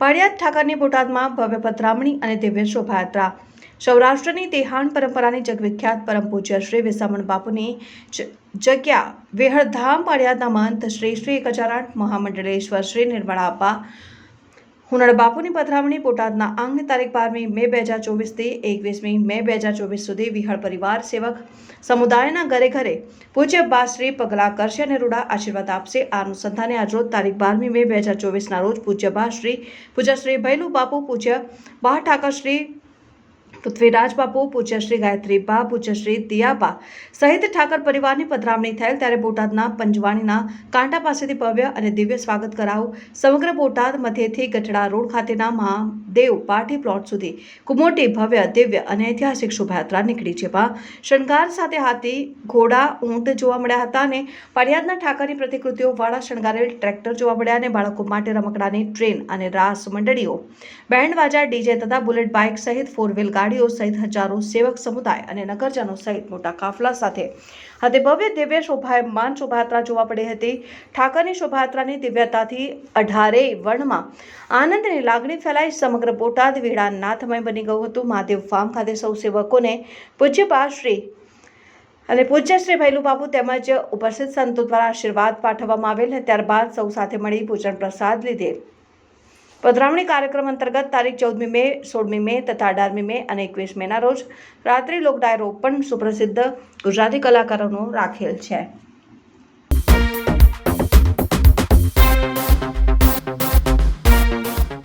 પાળિયાદ ઠાકરની બોટાદમાં ભવ્ય પધરામણી અને દિવ્ય શોભાયાત્રા. સૌરાષ્ટ્રની તેહાણ પરંપરાની જગવિખ્યાત પરમ પૂજ્ય શ્રી વિસામણ બાપુની જગ્યા વેહળધામ પાળિયાદના મંત શ્રી શ્રી એક મહામંડળેશ્વર શ્રી નિર્મળા હુનડ બાપુની પધરામણી બોટાદના આંગણે તારીખ બારમી મે બે હજાર ચોવીસથી એકવીસમી મે બે હજાર ચોવીસ સુધી વિહળ પરિવાર સેવક સમુદાયના ઘરે ઘરે પૂજ્ય બાશ્રી પગલા કરશે અને રૂડા આશીર્વાદ આપશે. આ અનુસંધાને આજરોજ તારીખ બારમી મે બે હજાર ચોવીસના રોજ પૂજ્ય બાશ્રી પૂજ્યશ્રી પૂજ્ય શ્રી ભૈલું બાપુ પૂજ્ય બા ઠાકર શ્રી પૃથ્વીરાજ બાપુ પૂજ્યશ્રી ગાયત્રી બા, પૂજ્ય દિયાબા સહિત ઠાકર પરિવારની પધરામણી થયેલ ત્યારે બોટાદના પંજવાણીના કાંટા પાસેથી ભવ્ય અને દિવ્ય સ્વાગત કરાવું સમગ્ર બોટાદ મધ્યથી ગઢડા રોડ ખાતેના મહાદેવ પાર્ટી પ્લોટ સુધી કુમોટી ભવ્ય, દિવ્ય અને ઐતિહાસિક શોભાયાત્રા નીકળી જેમાં શણગાર સાથે હાથી, ઘોડા, ઊંટ જોવા મળ્યા હતા અને પાડિયાદના ઠાકરની પ્રતિકૃતિઓ વાળા શણગારેલ ટ્રેક્ટર જોવા મળ્યા અને બાળકો માટે રમકડાની ટ્રેન અને રાસ મંડળીઓ. બેન્ડ વાજા ડીજે તથા બુલેટ બાઇક સહિત ફોર વ્હીલ ગાડીઓ સહિત હજારો સેવક સમુદાય અને નગરજનો સહિત મોટા કાફલા સાથે હતી ભવ્ય દિવ્ય શોભાયમાન શોભાયાત્રા જોવા પડી હતી. ઠાકરની શોભાયાત્રાની દિવ્યતાથી અઢારેય વર્ણમાં આનંદની લાગણી ફેલાઈ. સમગ્ર બોટાદ વીડા નાથમય બની ગયું હતું. મહાદેવ ફાર્મ ખાતે સૌ સેવકોને પૂજ્ય શ્રી અને પૂજ્ય શ્રી ભૈલું બાપુ તેમજ ઉપસ્થિત સંતો દ્વારા આશીર્વાદ પાઠવવામાં આવેલ. ત્યારબાદ સૌ સાથે મળી પૂજન પ્રસાદ લીધેલ પધરામણી કાર્યક્રમ અંતર્ગત તારીખ ચૌદમી મે, સોળમી મે તથા અઢારમી મે અને એકવીસ મેના રોજ રાત્રિ લોક ડાયરો પણ સુપ્રસિદ્ધ ગુજરાતી કલાકારોનો રાખેલ છે.